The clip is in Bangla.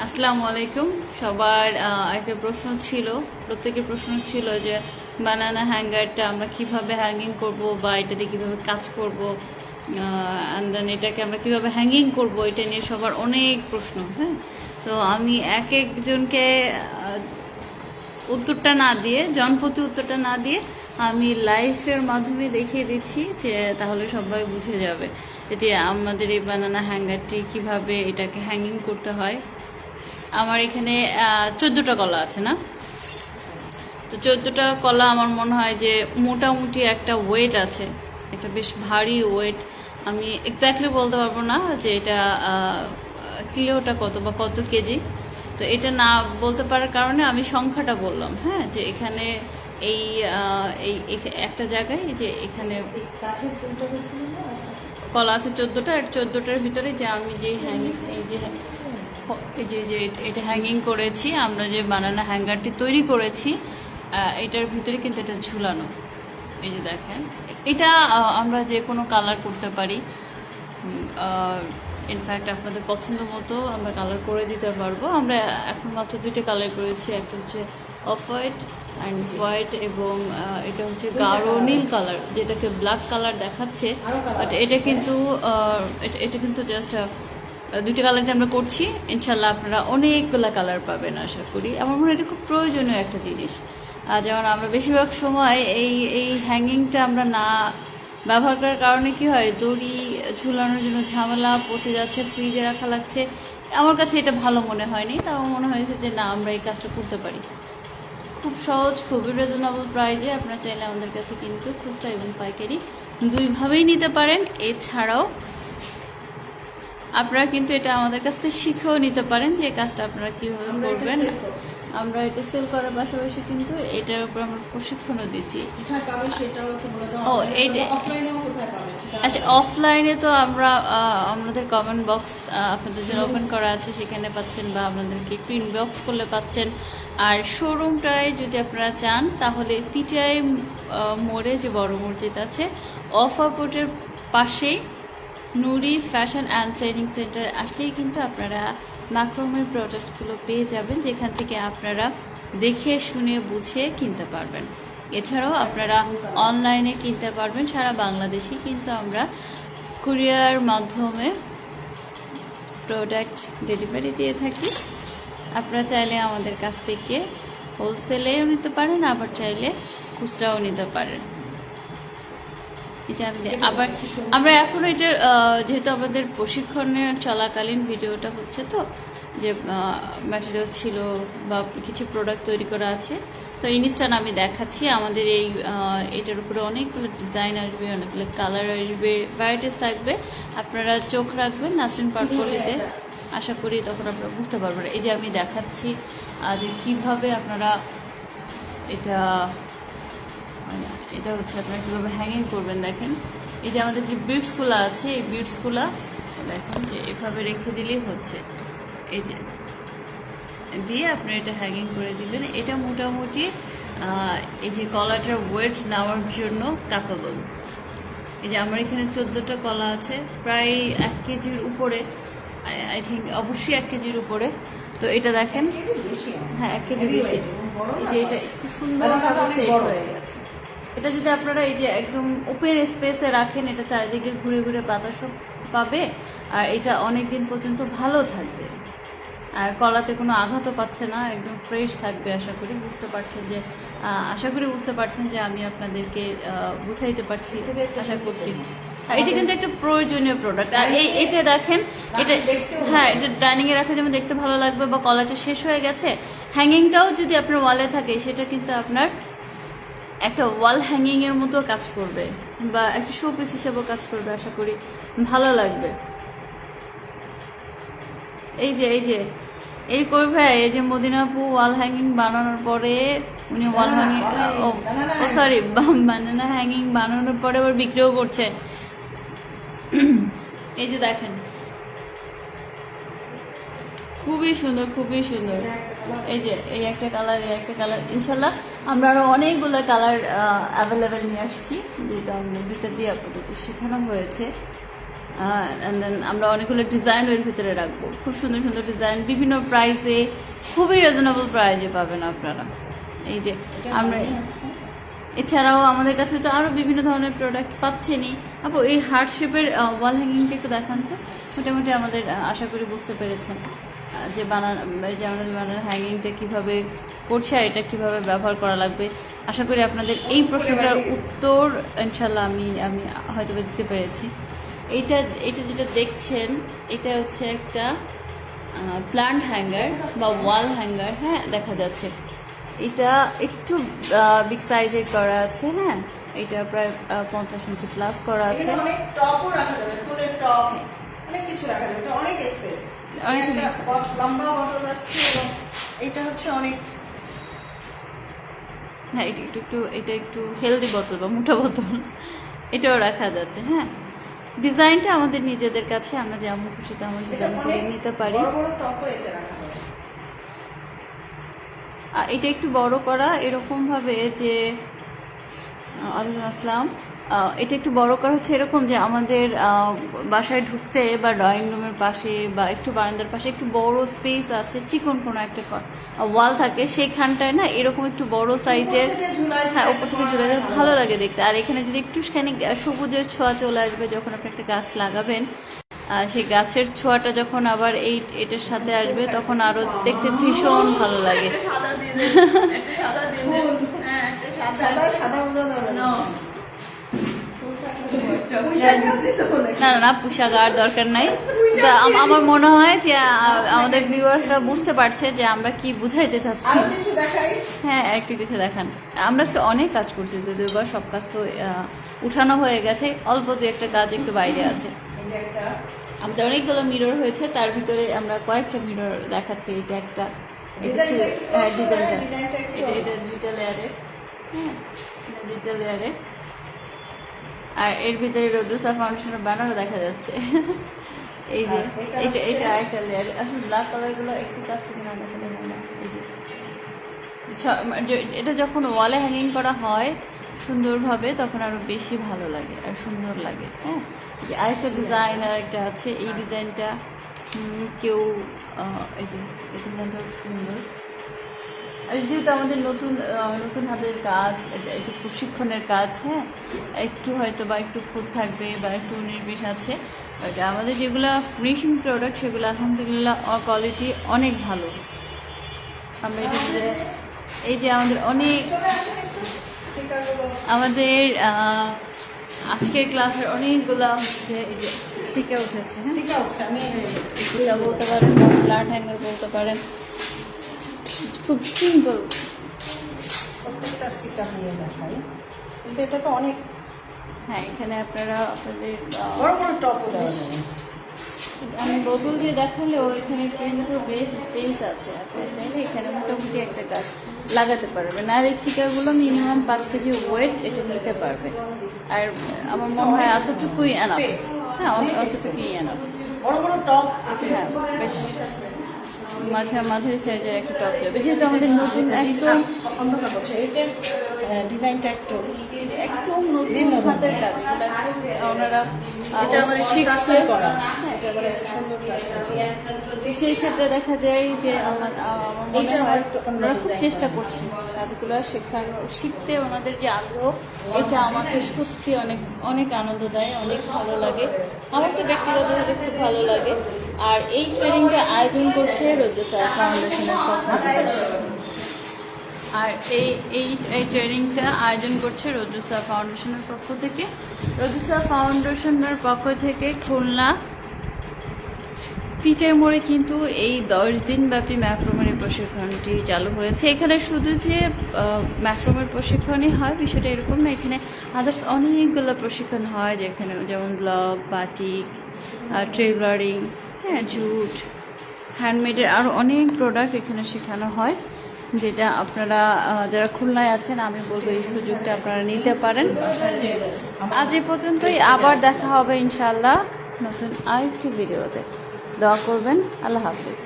আসসালামু আলাইকুম। সবার একটা প্রশ্ন ছিল, প্রত্যেকের প্রশ্ন ছিল যে, বানানা হ্যাঙ্গারটা আমরা কীভাবে হ্যাঙ্গিং করব বা এটা দিয়ে কীভাবে কাজ করব? অ্যান্ড দেন এটাকে আমরা কীভাবে হ্যাঙ্গিং করব, এটা নিয়ে সবার অনেক প্রশ্ন হ্যাঁ? তো আমি এক একজনকে উত্তরটা না দিয়ে জনপ্রতি উত্তরটা না দিয়ে আমি লাইফের মাধ্যমে দেখিয়ে দিচ্ছি যে তাহলে সবাই বুঝে যাবে যে আমাদের এই বানানা হ্যাঙ্গারটি কীভাবে এটাকে হ্যাঙ্গিং করতে হয়। আমার এখানে চোদ্দোটা কলা আছে, না? তো চোদ্দোটা কলা আমার মনে হয় যে মোটামুটি একটা ওয়েট আছে, একটা বেশ ভারী ওয়েট আমি এক্স্যাক্টলি বলতে পারব না যে এটা কিলোটা কত বা কত কেজি। তো এটা না বলতে পারার কারণে আমি সংখ্যাটা বললাম হ্যাঁ? যে এখানে এই এই একটা জায়গায় যে এখানে কলা আছে চোদ্দোটা, আর চোদ্দোটার ভিতরে যে আমি যে হ্যাং এই যে এই যে যে এটা হ্যাঙ্গিং করেছি আমরা যে বানানা হ্যাঙ্গারটি তৈরি করেছি এটার ভিতরে কিন্তু এটা ঝুলানো। এই যে দেখেন এটা আমরা যে কোনো কালার করতে পারি। ইনফ্যাক্ট আপনাদের পছন্দ মতো আমরা কালার করে দিতে পারব। আমরা এখন মাত্র দুইটা কালার করেছি একটা হচ্ছে অফ হোয়াইট অ্যান্ড হোয়াইট এবং এটা হচ্ছে গাঢ় নীল কালার যেটাকে ব্ল্যাক কালার দেখাচ্ছে। বাট এটা কিন্তু এটা- এটা কিন্তু জাস্ট দুটি কালার দিয়ে আমরা করছি। ইনশাল্লাহ আপনারা অনেকগুলো কালার পাবেন, আশা করি। আমার মনে হয় এটা খুব প্রয়োজনীয় একটা জিনিস। আর যেমন আমরা বেশিরভাগ সময় এই এই হ্যাঙ্গিংটা আমরা না ব্যবহার করার কারণে কি হয়, দড়ি ঝুলানোর জন্য ঝামেলা পচে যাচ্ছে ফ্রিজে রাখা লাগছে। আমার কাছে এটা ভালো মনে হয়নি, তাও মনে হয়েছে যে না, আমরা এই কাজটা করতে পারি। খুব সহজ, খুবই রিজনেবল প্রাইজে আপনারা চাইলে আমাদের কাছে কিন্তু খুচরা এবং পাইকারি দুইভাবেই নিতে পারেন। এছাড়াও আপনারা কিন্তু এটা আমাদের কাছ থেকে শিখেও নিতে পারেন যে এই কাজটা আপনারা কীভাবে করবেন। আমরা এটা সেল করার পাশাপাশি কিন্তু এটার উপর আমরা প্রশিক্ষণও দিচ্ছি। ও, এইটা- আচ্ছা অফলাইনে তো আমরা আমাদের কমেন্ট বক্স আপনাদের জন্য ওপেন করা আছে সেখানে পাচ্ছেন বা আপনাদেরকে একটু ইনবক্স করলে পাচ্ছেন। আর শোরুমটায় যদি আপনারা চান তাহলে পিটিআই মোড়ে যে বড় মসজিদ আছে অফারপোর্টের পাশেই Nuri fashion and training centre আসলেই কিন্তু আপনারা মাক্রমের প্রোডাক্টগুলো পেয়ে যাবেন, যেখান থেকে আপনারা দেখে, শুনে, বুঝে কিনতে পারবেন। এছাড়াও আপনারা অনলাইনে কিনতে পারবেন, সারা বাংলাদেশেই কিন্তু আমরা কুরিয়ার মাধ্যমে প্রোডাক্ট ডেলিভারি দিয়ে থাকি। আপনারা চাইলে আমাদের কাছ থেকে হোলসেলেও নিতে পারেন, আবার চাইলে খুচরাও নিতে পারেন। এই যে আমি- আবার আমরা এখন এটার যেহেতু আমাদের প্রশিক্ষণের চলাকালীন ভিডিওটা হচ্ছে তো যে ম্যাটেরিয়াল ছিল বা কিছু প্রোডাক্ট তৈরি করা আছে তো ইনস্টান আমি দেখাচ্ছি। আমাদের এই এটার উপরে অনেকগুলো ডিজাইন আসবে অনেকগুলো কালার আসবে ভ্যারাইটিস থাকবে। আপনারা চোখ রাখবেন নাসরিন পাটপলিতে আশা করি তখন আপনারা বুঝতে পারবেন। এই যে আমি দেখাচ্ছি যে কীভাবে আপনারা এটা এটা হচ্ছে আপনারা কীভাবে হ্যাঙ্গিং করবেন দেখেন। এই যে আমাদের যে বিটসগুলো আছে এই বিটসগুলো দেখেন যে এভাবে রেখে দিলেই হচ্ছে। এই যে দিয়ে আপনি এটা হ্যাঙ্গিং করে দিবেন। এটা মোটামুটি এই যে কলাটার ওয়েট নেওয়ার জন্য ক্যাপাবল এই যে আমার এখানে চোদ্দোটা কলা আছে প্রায় এক কেজির উপরে আই থিঙ্ক অবশ্যই এক কেজির উপরে। তো এটা দেখেন। হ্যাঁ এক কেজি বেশি। এই যে এটা খুব সুন্দরভাবে সেট হয়ে গেছে। এটা যদি আপনারা এই যে একদম ওপেন স্পেসে রাখেন, এটা চারিদিকে ঘুরে ঘুরে বাতাসও পাবে, আর এটা অনেক দিন পর্যন্ত ভালো থাকবে। আর কলাতে কোনো আঘাতও পাচ্ছে না, একদম ফ্রেশ থাকবে আশা করি। বুঝতে পারছেন যে আশা করি বুঝতে পারছেন যে আমি আপনাদেরকে বুঝাইতে পারছি, আশা করছি। এটা কিন্তু একটা প্রয়োজনীয় প্রোডাক্ট আর এই, এটা দেখেন, এটা হ্যাঁ এটা ডাইনিংয়ে রাখা যেমন দেখতে ভালো লাগবে বা কলাটা শেষ হয়ে গেছে হ্যাঙ্গিংটাও যদি আপনার ওয়ালে থাকে, সেটা কিন্তু আপনার একটা ওয়াল হ্যাঙ্গিং এর মতো কাজ করবে বা একটা শো পিস হিসেবেও কাজ করবে আশা করি ভালো লাগবে। এই যে এই যে এই কই ভাই এই যে মদিনাপু ওয়াল হ্যাঙ্গিং বানানোর পরে উনি ওয়াল হ্যাঙ্গিং ও সরি বানানা হ্যাঙ্গিং বানানোর পরে আবার বিক্রিও করছে। এই যে দেখেন। খুবই সুন্দর খুবই সুন্দর। এই যে এই একটা কালার এই একটা কালার ইনশাল্লাহ আমরা আরও অনেকগুলো কালার অ্যাভেলেবেল নিয়ে আসছি যেটা আমরা দুটা দিয়ে আপাতত শেখানো হয়েছে। অ্যান্ড দেন আমরা অনেকগুলো ডিজাইন এর ভিতরে রাখব। খুব সুন্দর সুন্দর ডিজাইন বিভিন্ন প্রাইসে খুবই রিজনেবল প্রাইসে পাবেন আপনারা। এই যে আমরা এছাড়াও আমাদের কাছে তো আরও বিভিন্ন ধরনের প্রোডাক্ট পাচ্ছেনই। আপু এই হার্ট শেপের ওয়াল হ্যাঙ্গিংটা একটু দেখান তো। মোটামুটি আমাদের আশা করি বুঝতে পেরেছেন। যে বানান যে আমাদের বানানোর হ্যাঙ্গিংটা কীভাবে করছে আর এটা কীভাবে ব্যবহার করা লাগবে। আশা করি আপনাদের এই প্রশ্নটার উত্তর ইনশাল্লাহ আমি আমি হয়তো দিতে পেরেছি। এইটা এটা যেটা দেখছেন এটা হচ্ছে একটা প্লান্ট হ্যাঙ্গার বা ওয়াল হ্যাঙ্গার হ্যাঁ দেখা যাচ্ছে। এটা একটু বিগ সাইজের করা আছে হ্যাঁ? এটা প্রায় পঞ্চাশ ইঞ্চি প্লাস করা আছে। অনেক অনেক যাবে এটা অনেক স্পেস অনেক একটা space। বট- লম্বা বটল রাখছে এবং এটা হচ্ছে অনেক হ্যাঁ এটা একটু একটু এটা একটু হেলদি বোতল বা মোটা বোতল এটাও রাখা যাচ্ছে হ্যাঁ। ডিজাইনটা আমাদের নিজেদের কাছে আমরা যেমন খুশি তেমন আমার ডিজাইন করে নিতে পারি। এটা একটু বড় করা এরকমভাবে যে আলু আহ, এটা একটু বড় করা হচ্ছে এরকম যে আমাদের বাসায় ঢুকতে বা ড্রয়িং রুমের পাশে বা একটু বারান্দার পাশে একটু বড় স্পেস আছে চিকন কোনো একটা ওয়াল থাকে সেইখানটায় না এরকম একটু বড় সাইজের উপর থেকে ঝুলায় হ্যাঁ উপর থেকে ঝুলে ভালো যায় ভালো লাগে দেখতে। আর এখানে যদি একটু একটুখানি সবুজের ছোঁয়া চলে আসবে যখন আপনি একটা গাছ লাগাবেন সেই গাছের ছোঁয়াটা যখন আবার এই এটার সাথে আসবে তখন আরও দেখতে ভীষণ ভালো লাগে। সাদা সাদা না। না পোশাক আর দরকার নাই। আমার মনে হয় যে আমাদের ভিউয়ার্সরা বুঝতে পারছে যে আমরা কি বুঝাইতে চাচ্ছি। হ্যাঁ একটু কিছু দেখান। আমরা আজকে অনেক কাজ করছি যদিও বা সব কাজ তো উঠানো হয়ে গেছে। অল্প দু একটা কাজ একটু বাইরে আছে। আমাদের অনেকগুলো মিরর হয়েছে তার ভিতরে আমরা কয়েকটা মিরর দেখাচ্ছি এটা একটা ডিজাইনটা হ্যাঁ এটা। এটা দুইটা লেয়ারের হ্যাঁ দুইটা লেয়ারের আর এর ভিতরে রোদ্রুসা ফাউন্ডেশনের ব্যানারও দেখা যাচ্ছে। এই যে আর এটা এটা আরেকটা লেয়ার আসলে ব্ল্যাক কালারগুলো একটু কাছ থেকে না দেখালে হয় না। এই যে ছ- এটা যখন ওয়ালে হ্যাঙ্গিং করা হয় সুন্দরভাবে তখন আরও বেশি ভালো লাগে আর সুন্দর লাগে হ্যাঁ? যে আরেকটা ডিজাইন আরেকটা আছে এই ডিজাইনটা কেউ এই যে এই ডিজাইনটাও সুন্দর। আর যেহেতু আমাদের নতুন নতুন হাতের কাজ একটু প্রশিক্ষণের কাজ হ্যাঁ? একটু হয়তো বা একটু খুঁত থাকবে বা একটু নির্বিষ আছে বাট আমাদের যেগুলো ফিনিশিং প্রোডাক্ট সেগুলো আলহামদুলিল্লাহ কোয়ালিটি অনেক ভালো। আমরা এটা এই যে আমাদের অনেক আমাদের আজকের ক্লাসের অনেকগুলো হচ্ছে এই যে শিখে উঠেছে হ্যাঁ? আমি বলতে পারেন বা ফ্ল্যাট হ্যাঙ্গার বলতে পারেন। খুব সিম্পল প্রত্যেকটা স্টিকার দিয়ে দেখাই। কিন্তু এটা তো অনেক হ্যাঁ এখানে আপনারা আপনাদের বড় বড় টপও দেওয়া যাবে। আমি বোতল দিয়ে দেখালেও এখানে কিন্তু বেশ স্পেস আছে। আপনি চাইলে এখানে মোটামুটি একটা গাছ লাগাতে পারবেন। আর এই চিকাগুলো মিনিমাম পাঁচ কেজি ওয়েট এটা নিতে পারবে। আর আমার মনে হয় এতটুকুই এনাফ হ্যাঁ অত- অতটুকুই এনাফ বড় বড় টপ হ্যাঁ বেশ। মাঝে মাঝের সাইজের একটা টপ দেবে যেহেতু আমাদের নতুন একদম অন্ধকার এই যে ডিজাইনটা একটু একদম নতুন। হাতের কাজ এগুলো ওনারা এটা শিখছে করা। হ্যাঁ, এটা। সেই ক্ষেত্রে দেখা যায় যে আমার এটা হয় ওনারা খুব চেষ্টা করা। করছে কাজগুলো শেখানো শিখতে ওনাদের যে আগ্রহ এটা আমাকে সত্যি অনেক অনেক আনন্দ দেয় অনেক ভালো লাগে আমার তো ব্যক্তিগতভাবে খুব ভালো লাগে আর এই ট্রেনিংটা আয়োজন করছে রৌদ্রসা ফাউন্ডেশনের পক্ষ আর এই এই এই ট্রেনিংটা আয়োজন করছে রোদ্রসা ফাউন্ডেশনের পক্ষ থেকে। রোদ্রসা ফাউন্ডেশনের পক্ষ থেকে খুলনা পিচাই মোড়ে কিন্তু এই দশ দিন ব্যাপী ম্যাক্রোমের প্রশিক্ষণটি চালু হয়েছে। এখানে শুধু যে ম্যাক্রোমের প্রশিক্ষণই হয়, বিষয়টা এরকম না, এখানে আদার্স অনেকগুলো প্রশিক্ষণ হয়, যেখানে যেমন ব্লগ, বাটিক ট্রেলারিং হ্যাঁ জুট হ্যান্ডমেডের আরও অনেক প্রোডাক্ট এখানে শেখানো হয়, যেটা আপনারা যারা খুলনায় আছেন, আমি বলব এই সুযোগটা আপনারা নিতে পারেন। আজ এ পর্যন্তই, আবার দেখা হবে ইনশাল্লাহ নতুন আরেকটি ভিডিওতে। দোয়া করবেন, আল্লাহ হাফিজ।